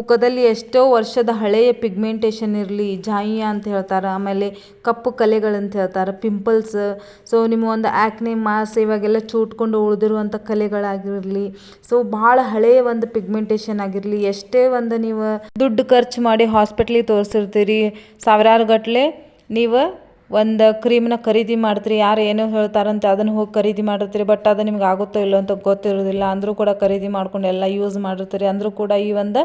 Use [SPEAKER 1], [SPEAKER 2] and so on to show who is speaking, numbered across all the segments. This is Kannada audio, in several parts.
[SPEAKER 1] ಮುಖದಲ್ಲಿ ಎಷ್ಟೋ ವರ್ಷದ ಹಳೆಯ ಪಿಗ್ಮೆಂಟೇಷನ್ ಇರಲಿ, ಜಾಯಿಯ ಅಂತ ಹೇಳ್ತಾರೆ, ಆಮೇಲೆ ಕಪ್ಪು ಕಲೆಗಳಂತ ಹೇಳ್ತಾರೆ ಪಿಂಪಲ್ಸ್ ಸೊ ನಿಮ್ಮ ಒಂದು ಆ್ಯಕ್ನೆ ಮಾಸ್ ಇವಾಗೆಲ್ಲ ಚೂಟ್ಕೊಂಡು ಉಳಿದಿರುವಂಥ ಕಲೆಗಳಾಗಿರಲಿ. ಸೊ ಭಾಳ ಹಳೆಯ ಒಂದು ಪಿಗ್ಮೆಂಟೇಷನ್ ಆಗಿರಲಿ. ಎಷ್ಟೇ ಒಂದು ನೀವು ದುಡ್ಡು ಖರ್ಚು ಮಾಡಿ ಹಾಸ್ಪಿಟ್ಲಿಗೆ ತೋರಿಸಿರ್ತೀರಿ, ಸಾವಿರಾರು ಗಟ್ಟಲೆ ನೀವು ಒಂದು ಕ್ರೀಮ್ನ ಖರೀದಿ ಮಾಡ್ತೀರಿ. ಯಾರು ಏನೋ ಹೇಳ್ತಾರಂತ, ಅದನ್ನು ಹೋಗಿ ಖರೀದಿ ಮಾಡಿರ್ತೀರಿ. ಬಟ್ ಅದು ನಿಮ್ಗೆ ಆಗುತ್ತೋ ಇಲ್ಲೋ ಅಂತ ಗೊತ್ತಿರೋದಿಲ್ಲ. ಅಂದರೂ ಕೂಡ ಖರೀದಿ ಮಾಡ್ಕೊಂಡು ಎಲ್ಲ ಯೂಸ್ ಮಾಡಿರ್ತೀರಿ. ಅಂದರೂ ಕೂಡ ಈ ಒಂದು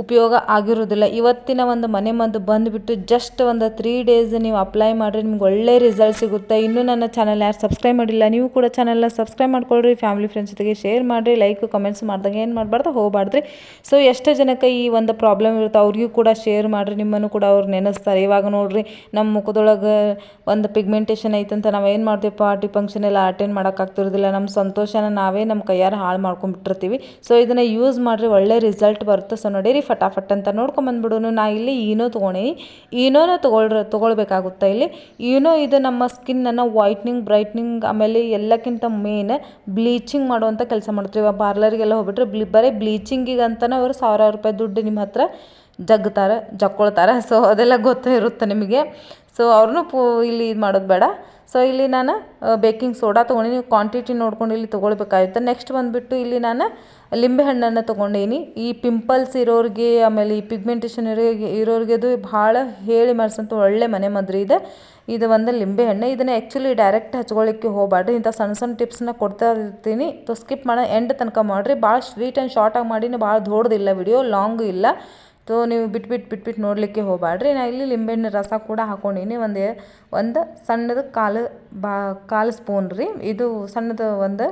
[SPEAKER 1] ಉಪಯೋಗ ಆಗಿರೋದಿಲ್ಲ ಇವತ್ತಿನ ಒಂದು ಮನೆ ಮದ್ದು ಬಂದುಬಿಟ್ಟು ಜಸ್ಟ್ ಒಂದು ತ್ರೀ ಡೇಸ್ ನೀವು ಅಪ್ಲೈ ಮಾಡಿರಿ ನಿಮ್ಗೆ ಒಳ್ಳೆ ರಿಸಲ್ಟ್ ಸಿಗುತ್ತೆ. ಇನ್ನೂ ನನ್ನ ಚಾನಲ್ ಯಾರು ಸಬ್ಸ್ಕ್ರೈಬ್ ಮಾಡಿಲ್ಲ, ನೀವು ಕೂಡ ಚಾನಲ್ನ ಸಬ್ಸ್ಕ್ರೈಬ್ ಮಾಡ್ಕೊಳ್ರಿ ಫ್ಯಾಮಿಲಿ ಫ್ರೆಂಡ್ಸ್ ಜೊತೆಗೆ ಶೇರ್ ಮಾಡಿರಿ ಲೈಕ್ ಕಮೆಂಟ್ಸ್ ಮಾಡಿದಾಗ ಏನು ಮಾಡಬಾರ್ದು ಹೋಗಬಾರ್ದ್ರಿ. ಸೊ ಎಷ್ಟೋ ಜನಕ್ಕೆ ಈ ಒಂದು ಪ್ರಾಬ್ಲಮ್ ಇರುತ್ತೆ. ಅವ್ರಿಗೂ ಕೂಡ ಶೇರ್ ಮಾಡಿರಿ, ನಿಮ್ಮನ್ನು ಕೂಡ ಅವ್ರು ನೆನೆಸ್ತಾರೆ. ಇವಾಗ ನೋಡಿರಿ, ನಮ್ಮ ಮುಖದೊಳಗೆ ಒಂದು ಪಿಗ್ಮೆಂಟೇಷನ್ ಐತಂತ ನಾವು ಏನು ಮಾಡ್ತೀವಿ? ಪಾರ್ಟಿ ಫಂಕ್ಷನ್ ಎಲ್ಲ ಅಟೆಂಡ್ ಮಾಡೋಕ್ಕಾಗ್ತಿರೋದಿಲ್ಲ ನಮ್ಮ ಸಂತೋಷನ ನಾವೇ ನಮ್ಮ ಕೈಯಾರು ಹಾಳು ಮಾಡ್ಕೊಂಡ್ಬಿಟ್ಟಿರ್ತೀವಿ. ಸೊ ಇದನ್ನು ಯೂಸ್ ಮಾಡಿರಿ, ಒಳ್ಳೆ ರಿಸಲ್ಟ್ ಬರುತ್ತೆ. ಸೊ ನೋಡಿರಿ ಫಟಾಫಟ್ ಅಂತ ನೋಡ್ಕೊಂಬಂದ್ಬಿಡೋನು ನಾ ಇಲ್ಲಿ ಈನೋ ತೊಗೊಂಡು ಈನೋನ ತೊಗೊಳ್ರ, ತೊಗೊಳ್ಬೇಕಾಗುತ್ತೆ ಇಲ್ಲಿ. ಈನೋ ಇದು ನಮ್ಮ ಸ್ಕಿನ್ನನ್ನು ವೈಟ್ನಿಂಗ್ ಬ್ರೈಟ್ನಿಂಗ್ ಆಮೇಲೆ ಎಲ್ಲಕ್ಕಿಂತ ಮೇನ್ ಬ್ಲೀಚಿಂಗ್ ಮಾಡುವಂಥ ಕೆಲಸ ಮಾಡ್ತೀವಿ. ಇವಾಗ ಪಾರ್ಲರ್ಗೆಲ್ಲ ಹೋಗ್ಬಿಟ್ರೆ ಬ್ಲಿ, ಬರೀ ಬ್ಲೀಚಿಂಗಿಗೆ ಅಂತಲೇ ಅವರು ಸಾವಿರಾರು ರೂಪಾಯಿ ದುಡ್ಡು ನಿಮ್ಮ ಹತ್ರ ಜಗ್ತಾರೆ, ಜಕ್ಕೊಳ್ತಾರೆ. ಸೊ ಅದೆಲ್ಲ ಗೊತ್ತೇ ಇರುತ್ತೆ ನಿಮಗೆ. ಸೊ ಅವ್ರನ್ನೂ ಪೂ ಇಲ್ಲಿ ಇದು ಮಾಡೋದು ಬೇಡ. ಸೊ ಇಲ್ಲಿ ನಾನು ಬೇಕಿಂಗ್ ಸೋಡಾ ತೊಗೊಂಡಿನಿ ಕ್ವಾಂಟಿಟಿ ನೋಡ್ಕೊಂಡು ಇಲ್ಲಿ ತೊಗೊಳ್ಬೇಕಾಗಿತ್ತು. ನೆಕ್ಸ್ಟ್ ಬಂದುಬಿಟ್ಟು ಇಲ್ಲಿ ನಾನು ಲಿಂಬೆ ಹಣ್ಣನ್ನು ತೊಗೊಂಡೀನಿ. ಈ ಪಿಂಪಲ್ಸ್ ಇರೋರಿಗೆ, ಆಮೇಲೆ ಈ ಪಿಗ್ಮೆಂಟೇಷನ್ ಇರೋರಿಗೆ ಇರೋರಿಗೆ ಅದು ಭಾಳ ಹೇಳಿ ಮಾಡಿಸೋಂಥ ಒಳ್ಳೆ ಮನೆ ಮದ್ರಿ ಇದೆ. ಇದು ಒಂದು ಲಿಂಬೆ ಹಣ್ಣು. ಇದನ್ನು ಆ್ಯಕ್ಚುಲಿ ಡೈರೆಕ್ಟ್ ಹಚ್ಕೊಳ್ಳಿಕ್ಕೆ ಹೋಗಬಾರ್ದು ಇಂಥ ಸಣ್ಣ ಸಣ್ಣ ಟಿಪ್ಸ್ನ ಕೊಡ್ತಾ ಇರ್ತೀನಿ. ತೊ ಸ್ಕಿಪ್ ಮಾಡೋ ಎಂಡ್ ತನಕ ಮಾಡಿರಿ. ಭಾಳ ಸ್ವೀಟ್ ಆ್ಯಂಡ್ ಶಾರ್ಟಾಗಿ ಮಾಡೀನಿ ಭಾಳ ದೊಡ್ಡದಿಲ್ಲ ವಿಡಿಯೋ ಲಾಂಗ್ ಇಲ್ಲ. ತೊ, ನೀವು ಬಿಟ್ಬಿಟ್ಟು ಬಿಟ್ಬಿಟ್ಟು ನೋಡಲಿಕ್ಕೆ ಹೋಗಬೇಡ್ರಿ ನಾ ಇಲ್ಲಿ ಲಿಂಬೆಹಣ್ಣು ರಸ ಕೂಡ ಹಾಕ್ಕೊಂಡೀನಿ ಒಂದು ಒಂದು ಸಣ್ಣದು ಕಾಲು ಬಾ, ಕಾಲು ಸ್ಪೂನ್ ರೀ. ಇದು ಸಣ್ಣದು ಒಂದು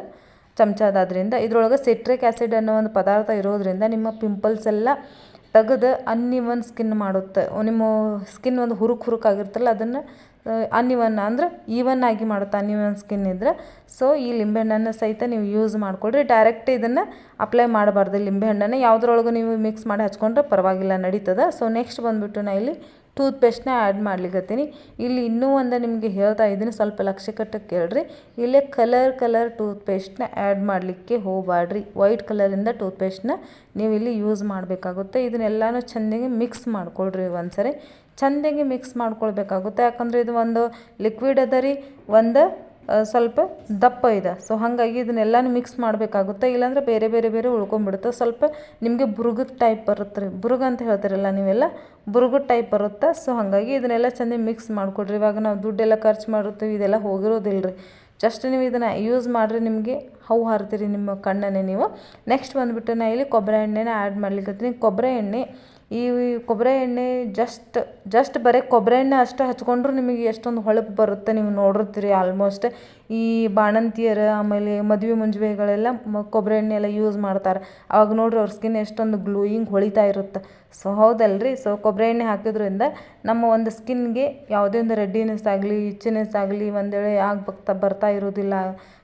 [SPEAKER 1] ಚಮಚ ಅದಾದ್ರಿಂದ ಇದ್ರೊಳಗೆ ಸಿಟ್ರಿಕ್ ಆ್ಯಸಿಡ್ ಅನ್ನೋ ಒಂದು ಪದಾರ್ಥ ಇರೋದ್ರಿಂದ ನಿಮ್ಮ ಪಿಂಪಲ್ಸ್ ಎಲ್ಲ ತೆಗೆದು ಅನ್ಇವನ್ ಸ್ಕಿನ್ ಮಾಡುತ್ತೆ. ನಿಮ್ಮ ಸ್ಕಿನ್ ಒಂದು ಹುರುಕು ಆಗಿರುತ್ತಲ್ಲ ಅದನ್ನು ಅನ್ಇವನ್ ಅಂದ್ರೆ ಈವನ್ ಆಗಿ ಮಾಡುತ್ತೆ ಅನ್ಇವನ್ ಸ್ಕಿನ್ ಇದ್ರೆ. ಸೊ ಈ ಲಿಂಬೆಹಣ್ಣನ್ನು ಸಹಿತ ನೀವು ಯೂಸ್ ಮಾಡಿಕೊಡ್ರಿ ಡೈರೆಕ್ಟ್ ಇದನ್ನು ಅಪ್ಲೈ ಮಾಡಬಾರ್ದು. ಲಿಂಬೆಹಣ್ಣನ್ನು ಯಾವುದ್ರೊಳಗೂ ನೀವು ಮಿಕ್ಸ್ ಮಾಡಿ ಹಚ್ಕೊಂಡ್ರೆ ಪರವಾಗಿಲ್ಲ, ನಡೀತದೆ. ಸೊ ನೆಕ್ಸ್ಟ್ ಬಂದುಬಿಟ್ಟು ನಾ ಇಲ್ಲಿ ಟೂತ್ ಪೇಸ್ಟ್ನ ಆ್ಯಡ್ ಮಾಡ್ಲಿಕತ್ತೀನಿ. ಇಲ್ಲಿ ಇನ್ನೂ ಒಂದು ನಿಮಗೆ ಹೇಳ್ತಾ ಇದ್ದೀನಿ, ಸ್ವಲ್ಪ ಲಕ್ಷ್ಯ ಕಟ್ಟಕ್ಕೆ ಕೇಳ್ರಿ. ಇಲ್ಲೇ ಕಲರ್ ಕಲರ್ ಟೂತ್ ಪೇಸ್ಟ್ನ ಆ್ಯಡ್ ಮಾಡಲಿಕ್ಕೆ ಹೋಗಬೇಡ್ರಿ ವೈಟ್ ಕಲರಿಂದ ಟೂತ್ ಪೇಸ್ಟ್ನ ನೀವು ಇಲ್ಲಿ ಯೂಸ್ ಮಾಡಬೇಕಾಗುತ್ತೆ. ಇದನ್ನೆಲ್ಲನೂ ಚೆಂದಾಗಿ ಮಿಕ್ಸ್ ಮಾಡ್ಕೊಳ್ರಿ ಒಂದು ಸರಿ ಚೆಂದಾಗಿ ಮಿಕ್ಸ್ ಮಾಡ್ಕೊಳ್ಬೇಕಾಗುತ್ತೆ. ಯಾಕಂದರೆ ಇದು ಒಂದು ಲಿಕ್ವಿಡ್ ಅದ ರೀ, ಒಂದು ಸ್ವಲ್ಪ ದಪ್ಪ ಇದೆ. ಸೊ ಹಾಗಾಗಿ ಇದನ್ನೆಲ್ಲನೂ ಮಿಕ್ಸ್ ಮಾಡಬೇಕಾಗುತ್ತೆ. ಇಲ್ಲಾಂದ್ರೆ ಬೇರೆ ಬೇರೆ ಬೇರೆ ಉಳ್ಕೊಂಡ್ಬಿಡುತ್ತೆ. ಸ್ವಲ್ಪ ನಿಮಗೆ ಬುರುಗದ ಟೈಪ್ ಬರುತ್ತೆ ರೀ ಬುರುಗ ಅಂತ ಹೇಳ್ತೀರಲ್ಲ ನೀವೆಲ್ಲ? ಬುರುಗದ ಟೈಪ್ ಬರುತ್ತೆ. ಸೊ ಹಾಗಾಗಿ ಇದನ್ನೆಲ್ಲ ಚೆಂದ ಮಿಕ್ಸ್ ಮಾಡಿಕೊಡ್ರಿ. ಇವಾಗ ನಾವು ದುಡ್ಡೆಲ್ಲ ಖರ್ಚು ಮಾಡಿರ್ತೀವಿ, ಇದೆಲ್ಲ ಹೋಗಿರೋದಿಲ್ಲ ರೀ ಜಸ್ಟ್ ನೀವು ಇದನ್ನು ಯೂಸ್ ಮಾಡಿರಿ, ನಿಮಗೆ ಹೌ ಹಾರ್ತೀರಿ ನಿಮ್ಮ ಕಣ್ಣನ್ನೇ ನೀವು. ನೆಕ್ಸ್ಟ್ ಬಂದುಬಿಟ್ಟು ನಾ ಇಲ್ಲಿ ಕೊಬ್ಬರಿ ಎಣ್ಣೆನ ಆ್ಯಡ್ ಮಾಡ್ಲಿಕ್ಕೆ ಕೊಬ್ಬರಿ ಎಣ್ಣೆ ಈ ಕೊಬ್ಬರಿ ಎಣ್ಣೆ ಜಸ್ಟ್ ಜಸ್ಟ್ ಬರೀ ಕೊಬ್ಬರಿ ಎಣ್ಣೆ ಅಷ್ಟೇ ಹಚ್ಕೊಂಡ್ರು ನಿಮಗೆ ಎಷ್ಟೊಂದು ಹೊಳಪು ಬರುತ್ತೆ ನೀವು ನೋಡಿರ್ತೀರಿ ಆಲ್ಮೋಸ್ಟ್ ಈ ಬಾಣಂತಿಯರು, ಆಮೇಲೆ ಮದುವೆ ಮುಂಜುವೆಗಳೆಲ್ಲ ಮ, ಕೊಬ್ಬರಿ ಎಣ್ಣೆ ಎಲ್ಲ ಯೂಸ್ ಮಾಡ್ತಾರೆ. ಆವಾಗ ನೋಡ್ರಿ ಅವ್ರ ಸ್ಕಿನ್ ಎಷ್ಟೊಂದು ಗ್ಲೋಯಿಂಗ್ ಹೊಳಿತಾ ಇರುತ್ತೆ. ಸೊ ಹೌದಲ್ರಿ? ಸೊ ಕೊಬ್ಬರಿ ಎಣ್ಣೆ ಹಾಕಿದ್ರಿಂದ ನಮ್ಮ ಒಂದು ಸ್ಕಿನ್ಗೆ ಯಾವುದೇ ಒಂದು ರೆಡ್ಡಿನೆಸ್ ಆಗಲಿ ಇಚ್ಚಿನೆಸ್ ಆಗಲಿ, ಒಂದು ವೇಳೆ ಆಗ್ಬಕ್ತಾ ಬರ್ತಾ ಇರೋದಿಲ್ಲ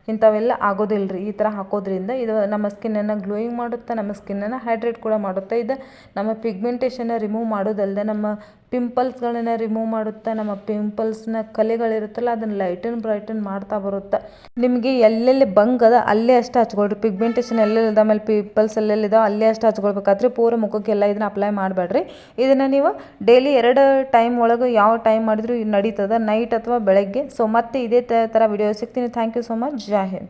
[SPEAKER 1] ಇಂಥವೆಲ್ಲ ಆಗೋದಿಲ್ಲ ರೀ ಈ ಥರ ಹಾಕೋದ್ರಿಂದ ಇದು ನಮ್ಮ ಸ್ಕಿನ್ನನ್ನು ಗ್ಲೋಯಿಂಗ್ ಮಾಡುತ್ತೆ, ನಮ್ಮ ಸ್ಕಿನ್ನನ್ನು ಹೈಡ್ರೇಟ್ ಕೂಡ ಮಾಡುತ್ತೆ, ಇದು ನಮ್ಮ ಪಿಗ್ಮೆಂಟೇಷನ್ನ ರಿಮೂವ್ ಮಾಡೋದಲ್ಲದೆ ನಮ್ಮ ಪಿಂಪಲ್ಸ್ಗಳನ್ನ ರಿಮೂವ್ ಮಾಡುತ್ತೆ, ನಮ್ಮ ಪಿಂಪಲ್ಸ್ನ ಕಲೆಗಳಿರುತ್ತಲ್ಲ, ಅದನ್ನು ಲೈಟನ್ ಬ್ರೈಟನ್ ಮಾಡ್ತಾ ಬರುತ್ತೆ. ನಿಮಗೆ ಎಲ್ಲೆಲ್ಲಿ ಬಂಗ್ ಅದ, ಅಲ್ಲೇ ಅಷ್ಟು ಹಚ್ಕೊಳ್ರಿ. ಪಿಗ್ಮೆಂಟೇಷನ್ ಎಲ್ಲೆಲ್ಲಿದೆ, ಆಮೇಲೆ ಪಿಂಪಲ್ಸ್ ಎಲ್ಲೆಲ್ಲಿದೋ, ಅಲ್ಲೇ ಅಷ್ಟು ಹಚ್ಕೊಳ್ಬೇಕಾದ್ರೆ ಪೂರ ಮುಖಕ್ಕೆಲ್ಲ ಇದನ್ನ ಅಪ್ಲೈ ಮಾಡಬೇಡ್ರಿ. ಇದನ್ನು ನೀವು ಡೈಲಿ ಎರಡು ಟೈಮ್ ಒಳಗೆ ಯಾವ ಟೈಮ್ ಮಾಡಿದ್ರೂ ನಡೀತದೆ ನೈಟ್ ಅಥವಾ ಬೆಳಗ್ಗೆ. ಸೊ ಮತ್ತೆ ಇದೇ ಥರ ವಿಡಿಯೋ ಸಿಗ್ತೀನಿ. Thank you so much Zahir